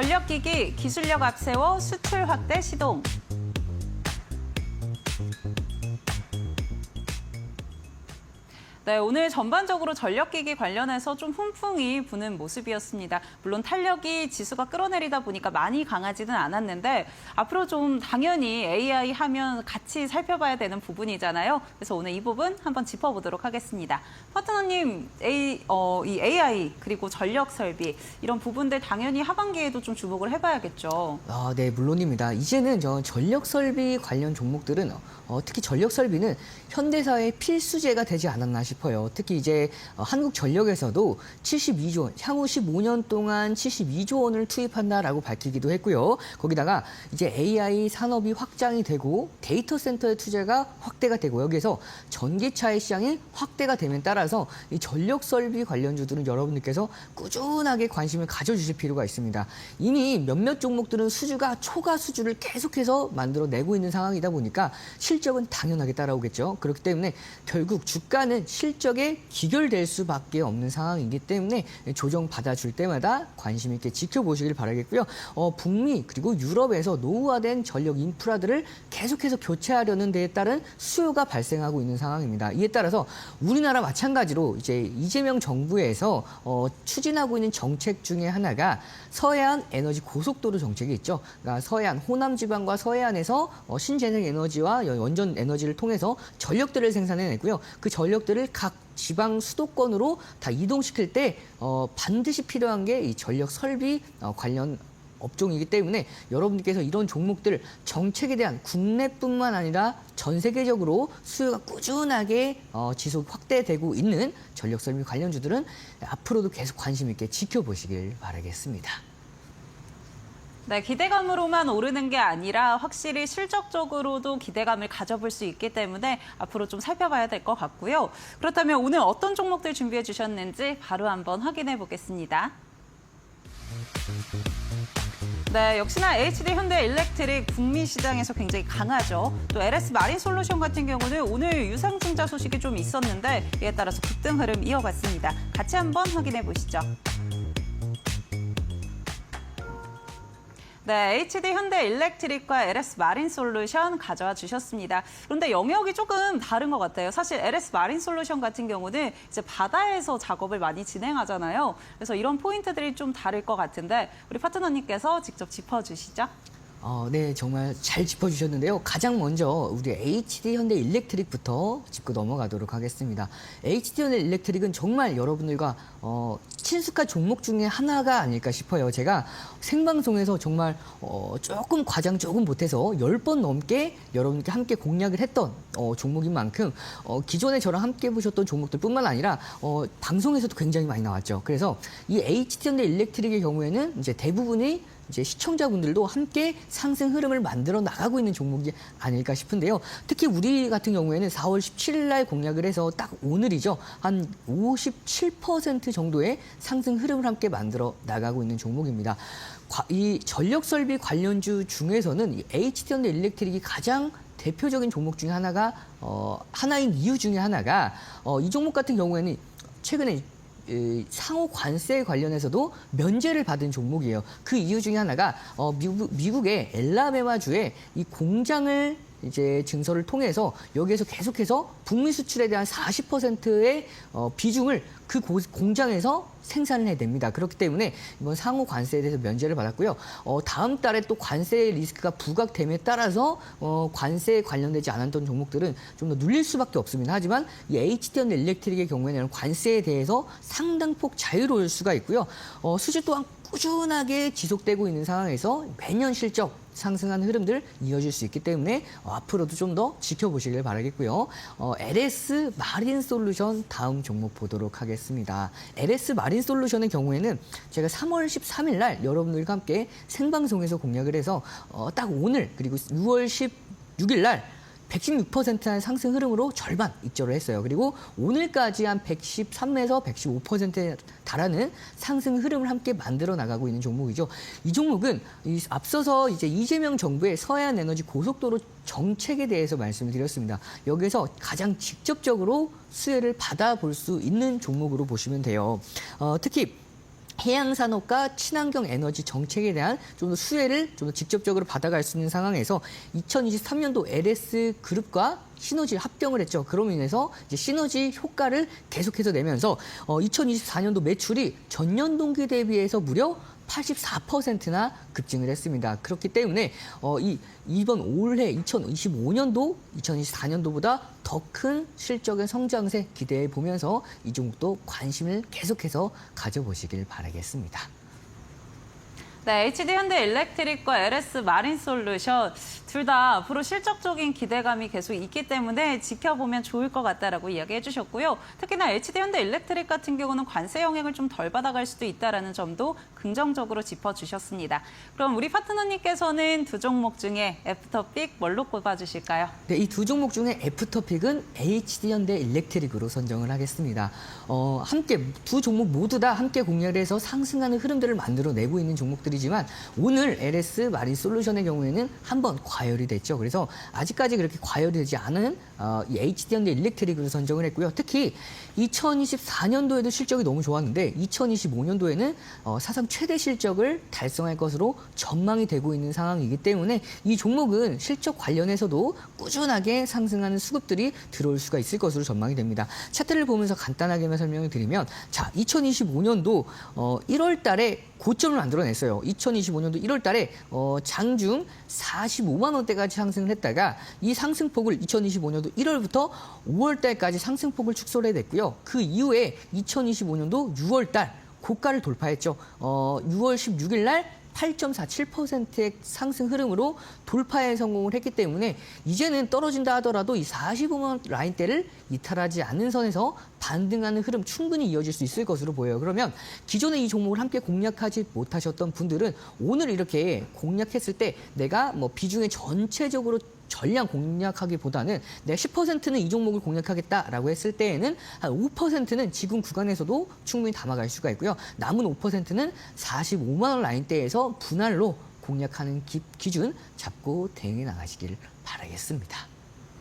전력기기 기술력 앞세워 수출 확대 시동. 네, 오늘 전반적으로 전력기기 관련해서 좀 훈풍이 부는 모습이었습니다. 물론 탄력이 지수가 끌어내리다 보니까 많이 강하지는 않았는데 앞으로 좀 당연히 AI 하면 같이 살펴봐야 되는 부분이잖아요. 그래서 오늘 이 부분 한번 짚어보도록 하겠습니다. 파트너님, A, 어, 이 AI 그리고 전력 설비 이런 부분들 당연히 하반기에도 좀 주목을 해봐야겠죠. 아, 네, 물론입니다. 이제는 저 전력 설비 관련 종목들은 어, 특히 전력 설비는 현대사의 필수제가 되지 않았나 싶 어요. 특히 이제 어, 한국전력에서도 72조 원, 향후 15년 동안 72조 원을 투입한다라고 밝히기도 했고요. 거기다가 이제 AI 산업이 확장이 되고 데이터 센터의 투자가 확대가 되고 여기에서 전기차의 시장이 확대가 됨에 따라서 이 전력 설비 관련주들은 여러분들께서 꾸준하게 관심을 가져주실 필요가 있습니다. 이미 몇몇 종목들은 수주가 초과 수주를 계속해서 만들어내고 있는 상황이다 보니까 실적은 당연하게 따라오겠죠. 그렇기 때문에 결국 주가는 실적에 기결될 수밖에 없는 상황이기 때문에 조정 받아줄 때마다 관심 있게 지켜보시길 바라겠고요. 어, 북미 그리고 유럽에서 노후화된 전력 인프라들을 계속해서 교체하려는 데에 따른 수요가 발생하고 있는 상황입니다. 이에 따라서 우리나라 마찬가지로 이제 이재명 정부에서 어, 추진하고 있는 정책 중에 하나가 서해안 에너지 고속도로 정책이 있죠. 그러니까 서해안 호남 지방과 서해안에서 어, 신재생 에너지와 원전 에너지를 통해서 전력들을 생산해내고요. 그 전력들을 각 지방 수도권으로 다 이동시킬 때 어, 반드시 필요한 게 이 전력 설비 어, 관련 업종이기 때문에 여러분들께서 이런 종목들 정책에 대한 국내뿐만 아니라 전 세계적으로 수요가 꾸준하게 어, 지속 확대되고 있는 전력 설비 관련주들은 앞으로도 계속 관심 있게 지켜보시길 바라겠습니다. 네, 기대감으로만 오르는 게 아니라 확실히 실적적으로도 기대감을 가져볼 수 있기 때문에 앞으로 좀 살펴봐야 될 것 같고요. 그렇다면 오늘 어떤 종목들 준비해 주셨는지 바로 한번 확인해 보겠습니다. 네, 역시나 HD 현대 일렉트릭 북미 시장에서 굉장히 강하죠. 또 LS 마린 솔루션 같은 경우는 오늘 유상 증자 소식이 좀 있었는데 이에 따라서 급등 흐름 이어갔습니다. 같이 한번 확인해 보시죠. 네, HD 현대 일렉트릭과 LS 마린 솔루션 가져와 주셨습니다. 그런데 영역이 조금 다른 것 같아요. 사실 LS 마린 솔루션 같은 경우는 이제 바다에서 작업을 많이 진행하잖아요. 그래서 이런 포인트들이 좀 다를 것 같은데 우리 파트너님께서 직접 짚어주시죠. 어, 네, 정말 잘 짚어주셨는데요. 가장 먼저 우리 HD 현대 일렉트릭부터 짚고 넘어가도록 하겠습니다. HD 현대 일렉트릭은 정말 여러분들과 어, 친숙한 종목 중에 하나가 아닐까 싶어요. 제가 생방송에서 정말 어, 조금 과장 조금 못해서 10번 넘게 여러분께 함께 공략을 했던 어, 종목인 만큼 어, 기존에 저랑 함께 보셨던 종목들뿐만 아니라 어, 방송에서도 굉장히 많이 나왔죠. 그래서 이 HD 현대 일렉트릭의 경우에는 이제 대부분이 이제 시청자분들도 함께 상승 흐름을 만들어 나가고 있는 종목이 아닐까 싶은데요. 특히 우리 같은 경우에는 4월 17일 날 공략을 해서 딱 오늘이죠. 한 57% 정도의 상승 흐름을 함께 만들어 나가고 있는 종목입니다. 과- 이 전력 설비 관련주 중에서는 이 HT현대 일렉트릭이 가장 대표적인 종목 중에 하나가 어, 하나인 이유 중에 하나가 어, 이 종목 같은 경우에는 최근에 이 상호 관세 관련해서도 면제를 받은 종목이에요. 그 이유 중에 하나가 어, 미국, 미국의 엘라베마주에 이 공장을 이제 증서를 통해서 여기에서 계속해서 북미 수출에 대한 40%의 어, 비중을 그 고- 공장에서 생산을 해냅니다. 그렇기 때문에 이번 상호 관세에 대해서 면제를 받았고요. 어, 다음 달에 또 관세 리스크가 부각됨에 따라서 어, 관세에 관련되지 않았던 종목들은 좀 더 눌릴 수밖에 없습니다. 하지만 이 HTN 일렉트릭의 경우에는 관세에 대해서 상당폭 자유로울 수가 있고요. 어, 수주 또한 꾸준하게 지속되고 있는 상황에서 매년 실적 상승하는 흐름들 이어질 수 있기 때문에 어, 앞으로도 좀 더 지켜보시길 바라겠고요. 어, LS 마린 솔루션 다음 종목 보도록 하겠습니다. LS 마린 솔루션의 경우에는 제가 3월 13일 날 여러분들과 함께 생방송에서 공략을 해서 어, 딱 오늘 그리고 6월 16일 날 116%의 상승 흐름으로 절반 입절을 했어요. 그리고 오늘까지 한 113에서 115%에 달하는 상승 흐름을 함께 만들어 나가고 있는 종목이죠. 이 종목은 이 앞서서 이제 이재명 정부의 서해안 에너지 고속도로 정책에 대해서 말씀을 드렸습니다. 여기에서 가장 직접적으로 수혜를 받아볼 수 있는 종목으로 보시면 돼요. 어, 특히 해양 산업과 친환경 에너지 정책에 대한 좀더 수혜를 좀더 직접적으로 받아갈 수 있는 상황에서 2023년도 LS 그룹과 시너지 합병을 했죠. 그로 인해서 이제 시너지 효과를 계속해서 내면서 어, 2024년도 매출이 전년 동기 대비해서 무려 84%나 급증을 했습니다. 그렇기 때문에 어, 이 이번 올해 2025년도, 2024년도보다 더 큰 실적의 성장세 기대해 보면서 이 종목도 관심을 계속해서 가져보시길 바라겠습니다. 네, HD 현대 일렉트릭과 LS 마린 솔루션 둘 다 앞으로 실적적인 기대감이 계속 있기 때문에 지켜보면 좋을 것 같다라고 이야기해 주셨고요. 특히나 HD 현대 일렉트릭 같은 경우는 관세 영향을 좀 덜 받아갈 수도 있다라는 점도 긍정적으로 짚어 주셨습니다. 그럼 우리 파트너님께서는 두 종목 중에 애프터픽 뭘로 꼽아 주실까요? 네, 이 두 종목 중에 애프터픽은 HD 현대 일렉트릭으로 선정을 하겠습니다. 어, 함께 두 종목 모두 다 함께 공략을 해서 상승하는 흐름들을 만들어 내고 있는 종목들이지만 오늘 LS 마린 솔루션의 경우에는 한번 과 열이 됐죠. 그래서 아직까지 그렇게 과열이 되지 않은 어, 이 HD 현대 일렉트릭으로 선정을 했고요. 특히 2024년도에도 실적이 너무 좋았는데 2025년도에는 어, 사상 최대 실적을 달성할 것으로 전망이 되고 있는 상황이기 때문에 이 종목은 실적 관련해서도 꾸준하게 상승하는 수급들이 들어올 수가 있을 것으로 전망이 됩니다. 차트를 보면서 간단하게만 설명을 드리면 자 2025년도 어, 1월 달에 고점을 만들어냈어요. 2025년도 1월 달에 어, 장중 45만 원대까지 상승을 했다가 이 상승폭을 2025년도 1월부터 5월 달까지 상승폭을 축소를 해냈고요. 그 이후에 2025년도 6월 달 고가를 돌파했죠. 어, 6월 16일 날 8.47%의 상승 흐름으로 돌파에 성공을 했기 때문에 이제는 떨어진다 하더라도 이 45만 라인대를 이탈하지 않는 선에서 반등하는 흐름 충분히 이어질 수 있을 것으로 보여요. 그러면 기존에 이 종목을 함께 공략하지 못하셨던 분들은 오늘 이렇게 공략했을 때 내가 뭐 비중의 전체적으로 전량 공략하기보다는 내가 10%는 이 종목을 공략하겠다라고 했을 때에는 한 5%는 지금 구간에서도 충분히 담아갈 수가 있고요. 남은 5%는 45만 원 라인대에서 분할로 공략하는 기, 기준 잡고 대응해 나가시길 바라겠습니다.